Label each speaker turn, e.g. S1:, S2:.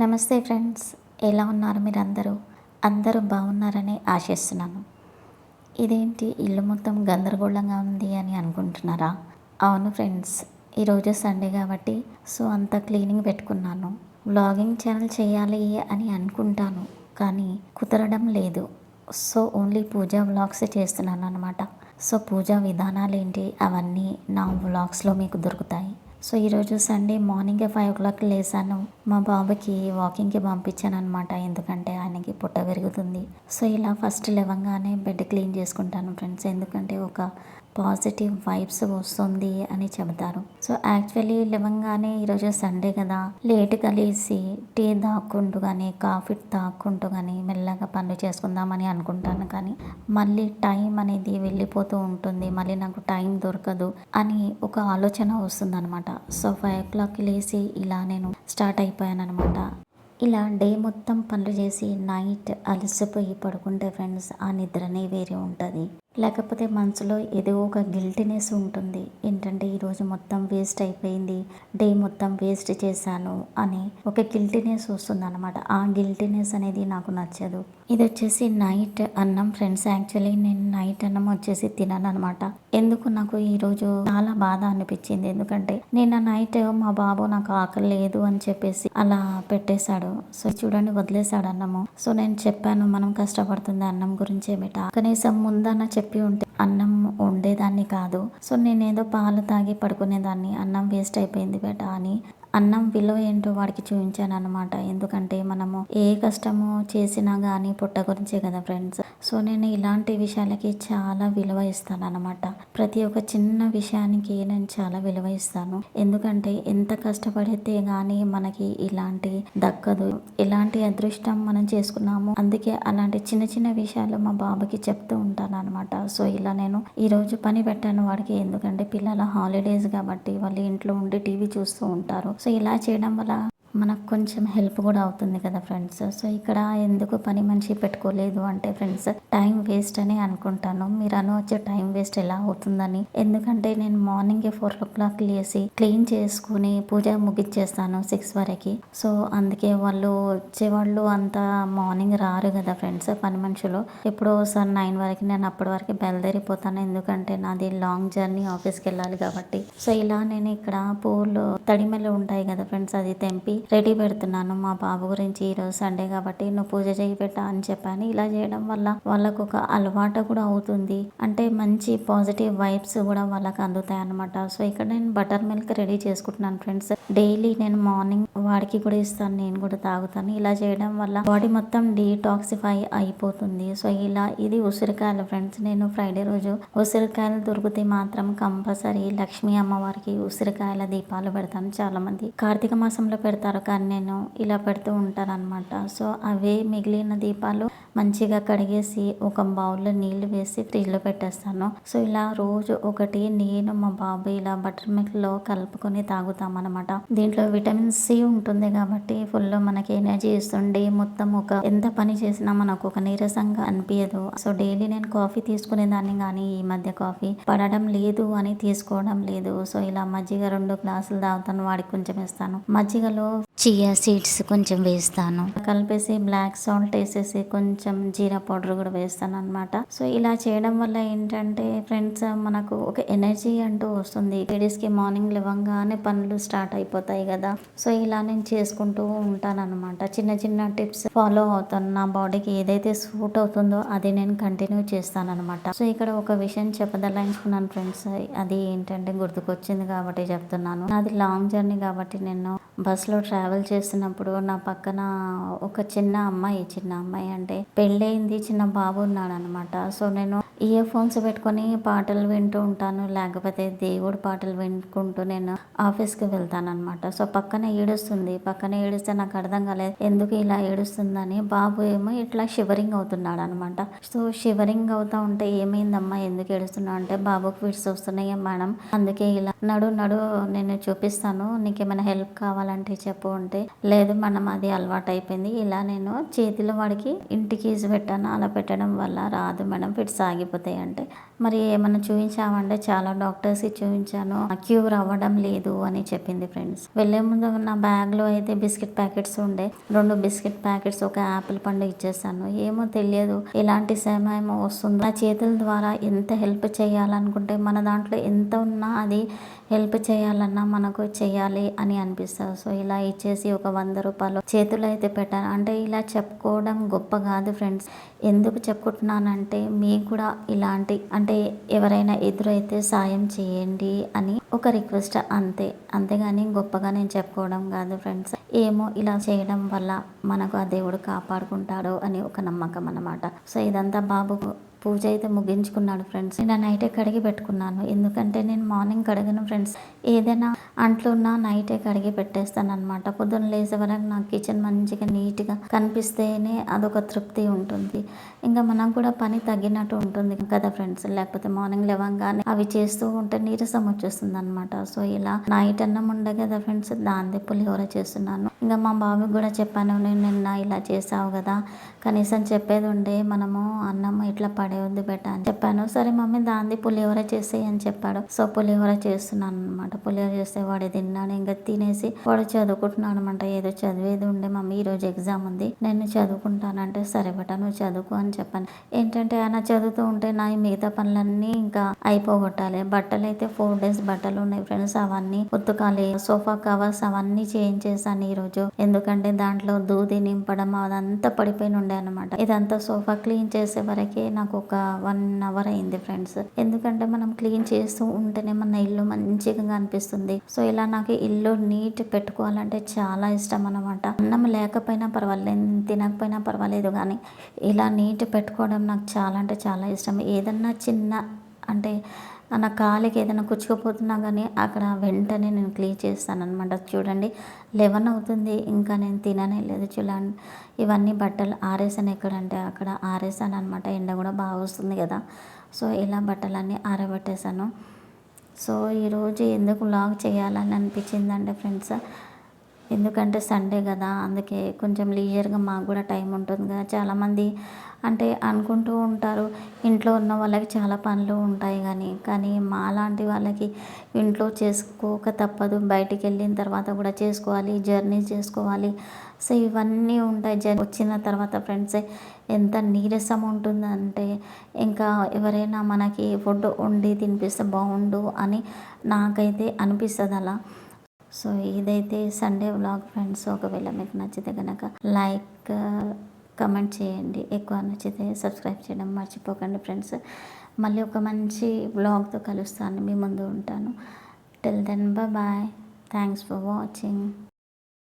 S1: నమస్తే ఫ్రెండ్స్ ఎలా ఉన్నారు మీరు అందరూ అందరూ బాగున్నారని ఆశిస్తున్నాను. ఇదేంటి ఇల్లు మొత్తం గందరగోళంగా ఉంది అని అనుకుంటున్నారా? అవును ఫ్రెండ్స్ ఈరోజు సండే కాబట్టి సో అంత క్లీనింగ్ పెట్టుకున్నాను. వ్లాగింగ్ ఛానల్ చేయాలి అని అనుకుంటాను కానీ కుదరడం లేదు. సో ఓన్లీ పూజా వ్లాగ్స్ చేస్తున్నాను అనమాట సో పూజా విధానాలు ఏంటి అవన్నీ నా వ్లాగ్స్లో మీకు దొరుకుతాయి. సో ఈరోజు సండే మార్నింగే ఫైవ్ ఓ క్లాక్ లేసాను. మా బాబుకి వాకింగ్కి పంపించాను అనమాట ఎందుకంటే ఆయనకి పుట్ట పెరుగుతుంది. సో ఇలా ఫస్ట్ లేవంగానే బెడ్ క్లీన్ చేసుకుంటాను ఫ్రెండ్స్. ఎందుకంటే ఒక పాజిటివ్ వైబ్స్ వస్తుంది అని చెబుతారు. సో యాక్చువల్లీ లేవంగానే ఈరోజు సండే కదా. లేట్గా లేసి టీ తాక్కుంటూ కానీ కాఫీ తాక్కుంటూ కానీ మెల్లగా పనులు చేసుకుందామని అనుకుంటాను. కానీ మళ్ళీ టైం అనేది వెళ్ళిపోతూ ఉంటుంది. మళ్ళీ నాకు టైం దొరకదు అని ఒక ఆలోచన వస్తుందనమాట సో ఫైవ్ ఓ క్లాక్కి లేచి ఇలా నేను స్టార్ట్ అయిపోయాను అనమాట ఇలా డే మొత్తం పనులు చేసి నైట్ అలసిపోయి పడుకుంటే ఫ్రెండ్స్ ఆ నిద్రనే వేరే ఉంటుంది. లేకపోతే మనసులో ఏదో ఒక గిల్టీనెస్ ఉంటుంది. ఏంటంటే ఈరోజు మొత్తం వేస్ట్ అయిపోయింది. డే మొత్తం వేస్ట్ చేశాను అని ఒక గిల్టీనెస్ వస్తుంది అనమాట ఆ గిల్టీనెస్ అనేది నాకు నచ్చదు. ఇది వచ్చేసి నైట్ అన్నం ఫ్రెండ్స్. యాక్చువల్లీ నేను నైట్ అన్నం వచ్చేసి తినను అనమాట ఎందుకు నాకు ఈరోజు చాలా బాధ అనిపించింది. ఎందుకంటే నిన్న నైట్ మా బాబు నాకు ఆకలి లేదు అని చెప్పేసి అలా పెట్టేశాడు. సో చూడండి వదిలేశాడు అన్నము. సో నేను చెప్పాను మనం కష్టపడుతుంది అన్నం గురించి ఏమిటా? కనీసం ముందన్న చెప్పి ఉంటే అన్నం వండేదాన్ని కాదు. సో నేనేదో పాలు తాగి పడుకునేదాన్ని. అన్నం వేస్ట్ అయిపోయింది బేట అని అన్నం విలువ ఏంటో వాడికి చూపించాను అనమాట ఎందుకంటే మనము ఏ కష్టము చేసినా కానీ పుట్ట గురించే కదా ఫ్రెండ్స్. సో నేను ఇలాంటి విషయాలకి చాలా విలువ ఇస్తాను అనమాట ప్రతి ఒక్క చిన్న విషయానికి నేను చాలా విలువ ఇస్తాను. ఎందుకంటే ఎంత కష్టపడితే కానీ మనకి ఇలాంటి దక్కదు. ఇలాంటి అదృష్టం మనం చేసుకున్నాము. అందుకే అలాంటి చిన్న చిన్న విషయాలు మా బాబుకి చెప్తూ ఉంటాను అనమాట సో ఇలా నేను ఈరోజు పని పెట్టాను వాడికి. ఎందుకంటే పిల్లల హాలిడేస్ కాబట్టి వాళ్ళు ఇంట్లో ఉండి టీవీ చూస్తూ ఉంటారు. సో ఇలా చేయడం వల్ల మనకు కొంచెం హెల్ప్ కూడా అవుతుంది కదా ఫ్రెండ్స్ సో ఇక్కడ ఎందుకు పని మనిషి పెట్టుకోలేదు అంటే ఫ్రెండ్స్ టైం వేస్ట్ అని అనుకుంటాను. మీరు అనవచ్చు టైం వేస్ట్ ఎలా అవుతుందని. ఎందుకంటే నేను మార్నింగ్ ఫోర్ ఓ క్లాక్ లేసి క్లీన్ చేసుకుని పూజ ముగించేస్తాను సిక్స్ వరకు. సో అందుకే వాళ్ళు వచ్చేవాళ్ళు అంత మార్నింగ్ రారు కదా ఫ్రెండ్స్ పని మనుషులు. ఎప్పుడో ఒకసారి నైన్ వరకు నేను అప్పటి వరకు బయలుదేరిపోతాను. ఎందుకంటే నాది లాంగ్ జర్నీ ఆఫీస్కి వెళ్ళాలి కాబట్టి. సో ఇలా నేను ఇక్కడ పూలు తడిమెలు ఉంటాయి కదా ఫ్రెండ్స్ అది తెంపి రెడీ పెడుతున్నాను మా బాబు గురించి ఈరోజు సండే కాబట్టి నువ్వు పూజ చేయి పెట్టా అని చెప్పాను. ఇలా చేయడం వల్ల వాళ్ళకు ఒక అలవాటు కూడా అవుతుంది. అంటే మంచి పాజిటివ్ వైబ్స్ కూడా వాళ్ళకి అందుతాయి అనమాట సో ఇక్కడ నేను బటర్ మిల్క్ రెడీ చేసుకుంటున్నాను ఫ్రెండ్స్. డైలీ నేను మార్నింగ్ వాడికి కూడా ఇస్తాను నేను కూడా తాగుతాను. ఇలా చేయడం వల్ల బాడీ మొత్తం డీటాక్సిఫై అయిపోతుంది. సో ఇలా ఇది ఉసిరికాయలు ఫ్రెండ్స్. నేను ఫ్రైడే రోజు ఉసిరికాయలు దొరికితే మాత్రం కంపల్సరీ లక్ష్మీ అమ్మవారికి ఉసిరికాయల దీపాలు పెడతాను. చాలా మంది కార్తీక మాసంలో పెడతారు. కానీ నేను ఇలా పెడుతూ ఉంటాను అనమాట సో అవే మిగిలిన దీపాలు మంచిగా కడిగేసి ఒక బౌల్లో నీళ్ళు వేసి ఫ్రిడ్జ్లో పెట్టేస్తాను. సో ఇలా రోజు ఒకటి నేను మా బాబు ఇలా బటర్ మిల్క్లో కలుపుకొని తాగుతామన్నమాట. దీంట్లో విటమిన్ సి ఉంటుంది కాబట్టి ఫుల్ మనకి ఎనర్జీ ఇస్తుండే మొత్తం ఒక ఎంత పని చేసినా మనకు ఒక నీరసంగా అనిపించదు సో డైలీ నేను కాఫీ తీసుకునేదాన్ని కానీ ఈ మధ్య కాఫీ పడడం లేదు అని తీసుకోవడం లేదు. సో ఇలా మజ్జిగ రెండు గ్లాసులు తాగుతాను వాడికి కొంచెం ఇస్తాను మజ్జిగలో చియా సీడ్స్ కొంచెం వేస్తాను. కలిపేసి బ్లాక్ సాల్ట్ వేసేసి కొంచెం కొంచెం జీరా పౌడర్ కూడా వేస్తాను అనమాట సో ఇలా చేయడం వల్ల ఏంటంటే ఫ్రెండ్స్ మనకు ఒక ఎనర్జీ అంటూ వస్తుంది. లేడీస్కి మార్నింగ్ లేవంగానే పనులు స్టార్ట్ అయిపోతాయి కదా. సో ఇలా నేను చేసుకుంటూ ఉంటాను అనమాట చిన్న చిన్న టిప్స్ ఫాలో అవుతాను. నా బాడీకి ఏదైతే సూట్ అవుతుందో అది నేను కంటిన్యూ చేస్తాను అనమాట సో ఇక్కడ ఒక విషయం చెప్పదలాయించుకున్నాను ఫ్రెండ్స్. అది ఏంటంటే గుర్తుకొచ్చింది కాబట్టి చెప్తున్నాను. నాది లాంగ్ జర్నీ కాబట్టి నేను బస్సులో ట్రావెల్ చేస్తున్నప్పుడు నా పక్కన ఒక చిన్న అమ్మాయి చిన్న అమ్మాయి అంటే పెళ్ళయింది చిన్న బాబు ఉన్నాడు అనమాట సో నేను ఇయర్ ఫోన్స్ పెట్టుకొని పాటలు వింటూ ఉంటాను. లేకపోతే దేవుడు పాటలు వినుకుంటూ నేను ఆఫీస్కి వెళ్తాను అనమాట సో పక్కన ఏడుస్తుంది. పక్కన ఏడిస్తే నాకు అర్థం కాలేదు. ఎందుకు ఇలా ఏడుస్తుందని బాబు ఏమో ఇట్లా షివరింగ్ అవుతున్నాడు అనమాట సో షివరింగ్ అవుతా ఉంటే ఏమైందమ్మా? ఎందుకు ఏడుస్తున్నావు? అంటే బాబుకి ఫిట్స్ వస్తున్నాయి మేడం? అందుకే ఇలా నడు నడు నేను చూపిస్తాను. నీకేమైనా హెల్ప్ కావాలంటే చెప్పు అంటే లేదు మనం అది అలవాటు అయిపోయింది ఇలా నేను చేతిలో వాడికి ఇంటికి పెట్టాను. అలా పెట్టడం వల్ల రాదు మేడం ఫిట్స్ ఆగిపోయి అయిపోతాయి అంటే మరి ఏమైనా చూపించామంటే చాలా డాక్టర్స్కి చూపించాను క్యూర్ అవ్వడం లేదు అని చెప్పింది ఫ్రెండ్స్. వెళ్ళే ముందు నా బ్యాగ్లో అయితే బిస్కెట్ ప్యాకెట్స్ ఉండే రెండు బిస్కెట్ ప్యాకెట్స్ ఒక యాపిల్ పండు ఇచ్చేసాను. ఏమో తెలియదు ఎలాంటి సమయం వస్తుంది. నా చేతుల ద్వారా ఎంత హెల్ప్ చేయాలనుకుంటే మన దాంట్లో ఎంత ఉన్నా అది హెల్ప్ చేయాలన్నా మనకు చేయాలి అని అనిపిస్తుంది. సో ఇలా ఇచ్చేసి ఒక వంద రూపాయలు చేతులు అయితే పెట్టాను. అంటే ఇలా చెప్పుకోవడం గొప్ప కాదు ఫ్రెండ్స్. ఎందుకు చెప్పుకుంటున్నానంటే మీకు కూడా ఇలాంటి అంటే ఎవరైనా ఎదురైతే సాయం చేయండి అని ఒక రిక్వెస్ట్ అంతే. అంతేగాని గొప్పగా నేను చెప్పుకోవడం కాదు ఫ్రెండ్స్. ఏమో ఇలా చేయడం వల్ల మనకు ఆ దేవుడు కాపాడుకుంటాడు అని ఒక నమ్మకం అన్నమాట. సో ఇదంతా బాబు పూజ అయితే ముగించుకున్నాడు ఫ్రెండ్స్. నేను నైటే కడిగి పెట్టుకున్నాను. ఎందుకంటే నేను మార్నింగ్ కడగను ఫ్రెండ్స్ ఏదైనా అంట్లో ఉన్నా నైటే కడిగి పెట్టేస్తాను అనమాట పొద్దున్న లేసే వరకు నాకు కిచెన్ మంచిగా నీట్గా కనిపిస్తేనే అదొక తృప్తి ఉంటుంది. ఇంకా మనకు కూడా పని తగ్గినట్టు ఉంటుంది కదా ఫ్రెండ్స్. లేకపోతే మార్నింగ్ లేవంగానే అవి చేస్తూ ఉంటే నీరసం వచ్చేస్తుంది అనమాట సో ఇలా నైట్ అన్నం ఉండే కదా ఫ్రెండ్స్ దాంది పులిహోర చేస్తున్నాను. ఇంకా మా బాబుకి కూడా చెప్పాను నేను నిన్న ఇలా చేసావు కదా. కనీసం చెప్పేది ఉండే మనము అన్నం ఇట్లా పడేవద్దు బెట్ట అని చెప్పాను. సరే మమ్మీ దాంది పులిహోర చేసేయి అని చెప్పాడు. సో పులిహోర చేస్తున్నాను అనమాట పులిహోర చేస్తే వాడు తిన్నాడు. ఇంకా తినేసి వాడు చదువుకుంటున్నాడు అనమాట ఏదో చదివేది ఉండే మమ్మీ ఈ రోజు ఎగ్జామ్ ఉంది. నేను చదువుకుంటానంటే సరే బెట నువ్వు చదువుకో అని చెప్పాను. ఏంటంటే ఆయన చదువుతూ ఉంటే నా మిగతా పనులన్నీ ఇంకా అయిపోగొట్టాలి. బట్టలు అయితే ఫోర్ డేస్ బట్టలు ఉన్నాయి ఫ్రెండ్స్. అవన్నీ ఉత్తుకాలి సోఫా కవర్స్ అవన్నీ చేంజ్ చేశాను ఈ రోజు ఎందుకంటే దాంట్లో దూది నింపడం అదంతా పడిపోయి ఉండే అనమాట ఇదంతా సోఫా క్లీన్ చేసే వరకే నాకు ఒక వన్ అవర్ అయింది ఫ్రెండ్స్. ఎందుకంటే మనం క్లీన్ చేస్తూ ఉంటేనే మన ఇల్లు మంచిగా అనిపిస్తుంది సో ఇలా నాకు ఇల్లు నీట్ పెట్టుకోవాలంటే చాలా ఇష్టం అనమాట అన్నం లేకపోయినా పర్వాలేదు తినకపోయినా పర్వాలేదు కానీ ఇలా నీట్ పెట్టుకోవడం నాకు చాలా అంటే చాలా ఇష్టం. ఏదన్నా చిన్న అంటే నా కాలికి ఏదైనా కుచ్చుకుపోతున్నా కానీ అక్కడ వెంటనే నేను క్లీన్ చేస్తాను అనమాట చూడండి లెవెన్ అవుతుంది. ఇంకా నేను తిననే లేదు చూడండి. ఇవన్నీ బట్టలు ఆరేసాను ఎక్కడంటే అక్కడ ఆరేసాను అనమాట ఎండ కూడా బాగా వస్తుంది కదా. సో ఇలా బట్టలన్నీ ఆరబెట్టేశాను. సో ఈరోజు ఎందుకు లాగ్ చేయాలని అనిపించిందంటే ఫ్రెండ్స్ ఎందుకంటే సండే కదా అందుకే కొంచెం లీజర్గా మాకు కూడా టైం ఉంటుంది కదా. చాలామంది అంటే అనుకుంటూ ఉంటారు ఇంట్లో ఉన్న వాళ్ళకి చాలా పనులు ఉంటాయి కానీ కానీ మా లాంటి వాళ్ళకి ఇంట్లో చేసుకోక తప్పదు. బయటికి వెళ్ళిన తర్వాత కూడా చేసుకోవాలి జర్నీ చేసుకోవాలి. సో ఇవన్నీ ఉంటాయి. జర్నీ వచ్చిన తర్వాత ఫ్రెండ్స్ ఎంత నీరసం ఉంటుందంటే ఇంకా ఎవరైనా మనకి ఫుడ్ వండి తినిపిస్తే బాగుండు అని నాకైతే అనిపిస్తుంది అలా సో ఇదైతే సండే వ్లాగ్ ఫ్రెండ్స్ ఒకవేళ మీకు నచ్చితే కనుక లైక్ కమెంట్ చేయండి. ఎక్కువ నచ్చితే సబ్స్క్రైబ్ చేయడం మర్చిపోకండి ఫ్రెండ్స్ మళ్ళీ ఒక మంచి వ్లాగ్తో కలుస్తాను. మీ ముందు ఉంటాను. Till then bye thanks for watching